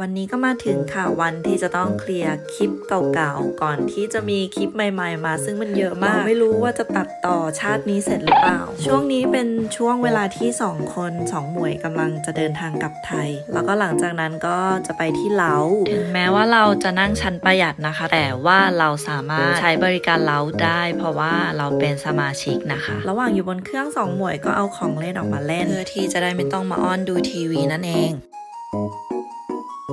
วันนี้ก็มาถึงค่ะวันที่จะต้องเคลียร์คลิปเก่าๆ ก่อนที่จะมีคลิปใหม่ๆมา ซึ่งมันเยอะมาก ไม่รู้ว่าจะตัดต่อชาตินี้เสร็จหรือเปล่า ช่วงนี้เป็นช่วงเวลาที่ 2 คน 2 หมวยกำลังจะเดินทางกลับไทย แล้วก็หลังจากนั้นก็จะไปที่เล้าถึงแม้ว่าเราจะนั่งชั้นประหยัดนะคะ แต่ว่าเราสามารถใช้บริการเล้าได้ เพราะว่าเราเป็นสมาชิกนะคะ ระหว่างอยู่บนเครื่องสองหมวยก็เอาของเล่นออกมาเล่นเพื่อที่จะได้ไม่ต้องมาอ้อนดูทีวีนั่นเอง นั่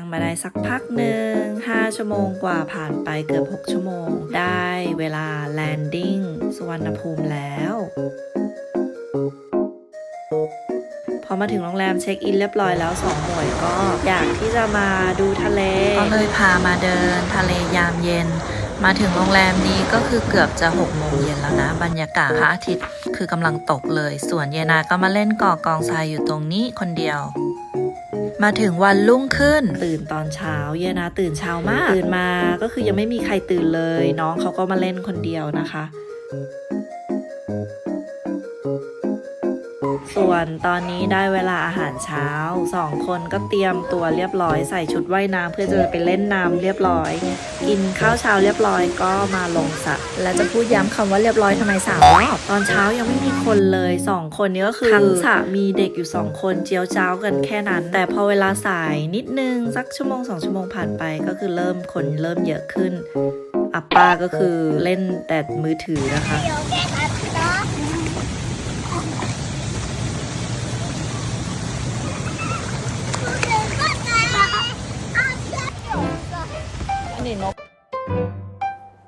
งมาได้สักพักหนึ่ง 5 ชั่วโมงกว่าผ่านไปเกือบ 6 ชั่วโมง ได้เวลาแลนดิ้งสุวรรณภูมิแล้ว มาถึงโรงแรมเช็คอินเรียบร้อยแล้วสองหมวยก็อยากที่จะมาดูทะเล ก็เลยพามาเดินทะเลยามเย็น มาถึงโรงแรมนี้ก็คือเกือบจะ6โมงเย็นแล้วนะ บรรยากาศพระอาทิตย์คือกำลังตกเลย ส่วนเยนาก็มาเล่นก่อกองทรายอยู่ตรงนี้คนเดียวมาถึงวันรุ่งขึ้น ตื่นตอนเช้า เยนาตื่นเช้ามาก ตื่นมาก็คือยังไม่มีใครตื่นเลย น้องเขาก็มาเล่นคนเดียวนะคะ ส่วนตอนนี้ได้เวลาอาหารเช้าสองคนก็เตรียมตัวเรียบร้อยใส่ชุดว่ายน้ำเพื่อจะไปเล่นน้ำเรียบร้อย กินข้าวเช้าเรียบร้อยก็มาลงสระและจะพูดย้ำคำว่าเรียบร้อยทำไมสามรอบตอนเช้ายังไม่มีคนเลยสองคนนี้ก็คือทั้งสระมีเด็กอยู่สองคนเจียวเจ้ากันแค่นั้น แต่พอเวลาสายนิดนึงสักชั่วโมงสองชั่วโมงผ่านไปก็คือเริ่มคนเริ่มเยอะขึ้นอัปป้าก็คือเล่นแต่มือถือนะคะ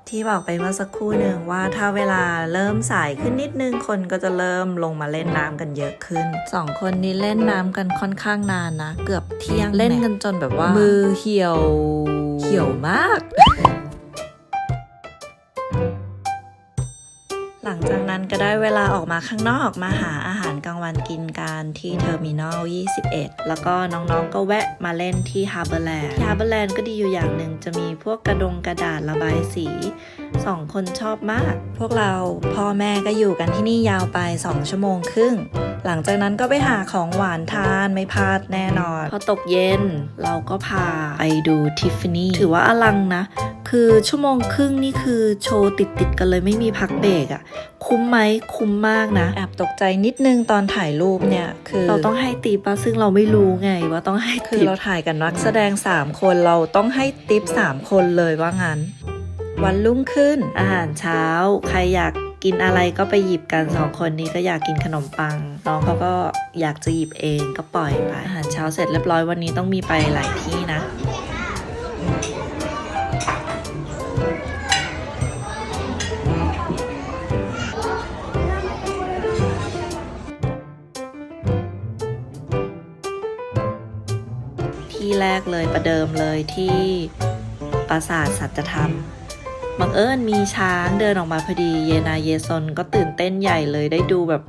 ที่บอกไปเมื่อสักครู่หนึ่งว่าถ้าเวลาเริ่มสายขึ้นนิดนึงคนก็จะเริ่มลงมาเล่นน้ำกันเยอะขึ้นสองคนนี้เล่นน้ำกันค่อนข้างนานนะ เกือบเที่ยงเล่นกันจนแบบว่า มือเหี่ยวเหี่ยวมาก หลังจากนั้นก็ได้เวลาออกมาข้างนอกมาหาอาหารกลางวันกินกันที่เทอร์มินอล 21 แล้วก็น้องๆ ก็แวะมาเล่นที่ฮาร์เบอร์แลนด์ฮาร์เบอร์แลนด์ก็ดีอยู่อย่างหนึ่งจะมีพวกกระดงกระดาษระบายสีสองคนชอบมาก พวกเราพ่อแม่ก็อยู่กันที่นี่ยาวไป 2 ชั่วโมงครึ่ง หลังจากนั้นก็ไปหาของหวานทานไม่พลาดแน่นอน พอตกเย็นเราก็พาไปดูทิฟฟานี่ถือว่าอลังนะ คือชั่วโมงครึ่งนี่คือโชว์ติดติดๆกันเลยไม่มีพักเบรกอะ่ะคุ้มไหมคุ้มมากนะแอบตกใจนิดนึงตอนถ่ายรูปเนี่ย คือเราต้องให้ติปอะซึ่งเราไม่รู้ไงว่าต้องให้คือเราถ่ายกับนักแสดง 3 คนเราต้องให้ติป3คนเลยว่างั้น วันรุ่งขึ้นอาหารเช้า ใครอยากกินอะไรก็ไปหยิบกันสองคนนี้ก็อยากกินขนมปัง น้องเขาก็อยากจะหยิบเองก็ปล่อยไปอาหารเช้าเสร็จเรียบร้อยวันนี้ต้องมีไปหลายที่นะ กเลยประเดิมเลยที่ปราสาทสัจธรรมบังเอิญมีช้างเดินออกมาพอดีเยนาเยซนก็ตื่นเต้นใหญ่เลยได้ดูแบบ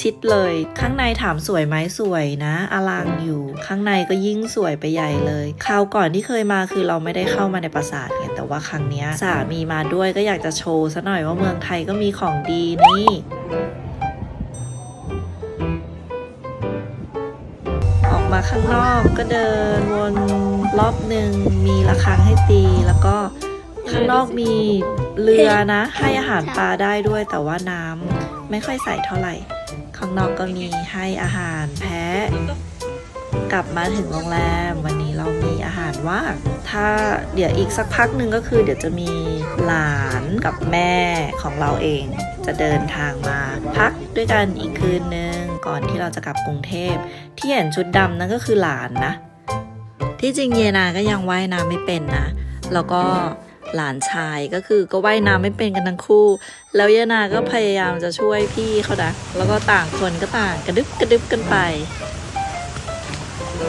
ชิดๆเลย ข้างในถามสวยไหมสวยนะอลังอยู่ ข้างในก็ยิ่งสวยไปใหญ่เลยคราวก่อนที่เคยมาคือเราไม่ได้เข้ามาในปราสาทไงแต่ว่าครั้งนี้สามีมาด้วยก็อยากจะโชว์ซะหน่อยว่าเมืองไทยก็มีของดีนี่ มาข้างนอกก็เดินวนรอบหนึ่งมีระฆังให้ตี แล้วก็ข้างนอกมีเรือนะ ให้อาหารปลาได้ด้วยแต่ว่าน้ำไม่ค่อยใส่เท่าไหร่ ข้างนอกก็มีให้อาหารแพะ กลับมาถึงโรงแรมวันนี้เรามีอาหารว่างถ้าเดี๋ยวอีกสักพักหนึ่งก็คือ เดี๋ยวจะมีหลานกับแม่ของเราเอง จะเดินทางมาพักด้วยกันอีกคืนนึงก่อนที่เราจะกลับกรุงเทพ ที่เห็นชุดดำนั่นก็คือหลานนะ ที่จริงเยนาก็ยังว่ายน้ำไม่เป็นนะ แล้วก็หลานชายก็คือก็ว่ายน้ำไม่เป็นกันทั้งคู่ แล้วเยนาก็พยายามจะช่วยพี่เขานะแล้วก็ต่างคนก็ต่างกระดึบกระดึบกันไป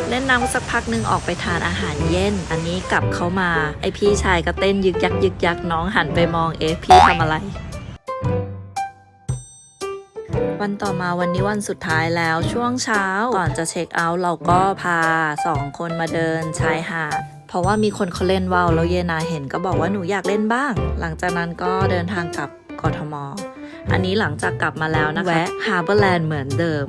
เล่นน้ำสักพักหนึ่งออกไปทานอาหารเย็น อันนี้กลับเข้ามา ไอพี่ชายก็เต้นยึกยักยึกยักน้องหันไปมองเอ๊ะพี่ทำอะไรวันต่อมาวันนี้วันสุดท้ายแล้วช่วงเช้าก่อนจะเช็คเอาท์เราก็พาสองคนมาเดินชายหาดเพราะว่ามีคนเขาเล่นว่าวแล้วเยนาเห็นก็บอกว่าหนูอยากเล่นบ้าง หลังจากนั้นก็เดินทางกลับกทม อันนี้หลังจากกลับมาแล้วนะคะแวะฮาร์เบอร์แลนด์เหมือนเดิม